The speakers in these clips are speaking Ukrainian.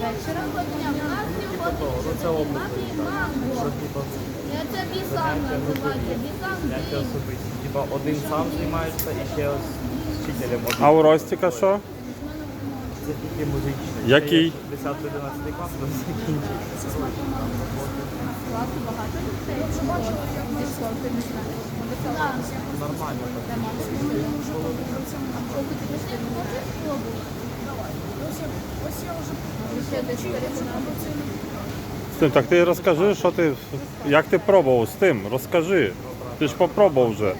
вечора. Це. Що типа Це бісан називається, бісан. Типа один сам займається і ще з вчителем. А у Ростіка що? Це тільки музичний. Який? 10-11 клас ну, класу багато дітей. Нормально так. Ще десь переконати. З тим, так ти розкажи, що ти, як ти пробував з тим, розкажи. Ти ж попробував вже.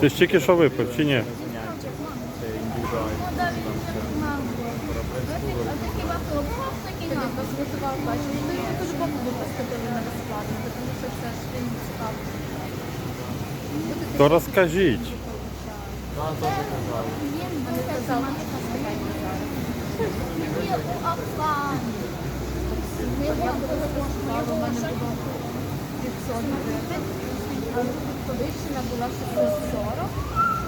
Ти ж тільки що випив, чи ні? То розкажіть. Нам теж казали. Вони казали, що нас така не зараз. Я коли коштувала, у мене було 500 гривень, а підвищена була 640,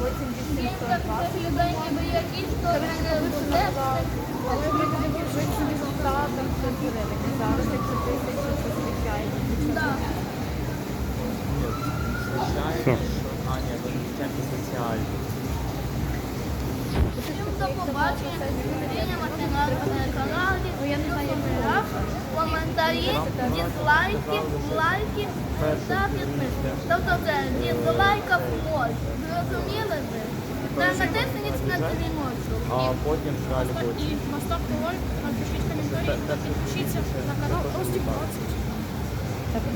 потім 820. Але ми тоді вже собі стала там 100 гривень. І Зараз якщо тисяча, це звичайно. Звичайно, що... А, ні, це не тільки соціальні. До побачення, зустрінемося на каналі, коментарі, дізлайки, лайки та підписки. Тобто це дізлайка ноль. Зрозуміли ви? Та натисніть на дзвіночок. А потім далі буде. І поставте лайк, напишіть коментарі, підпишіться на канал Ростик 20.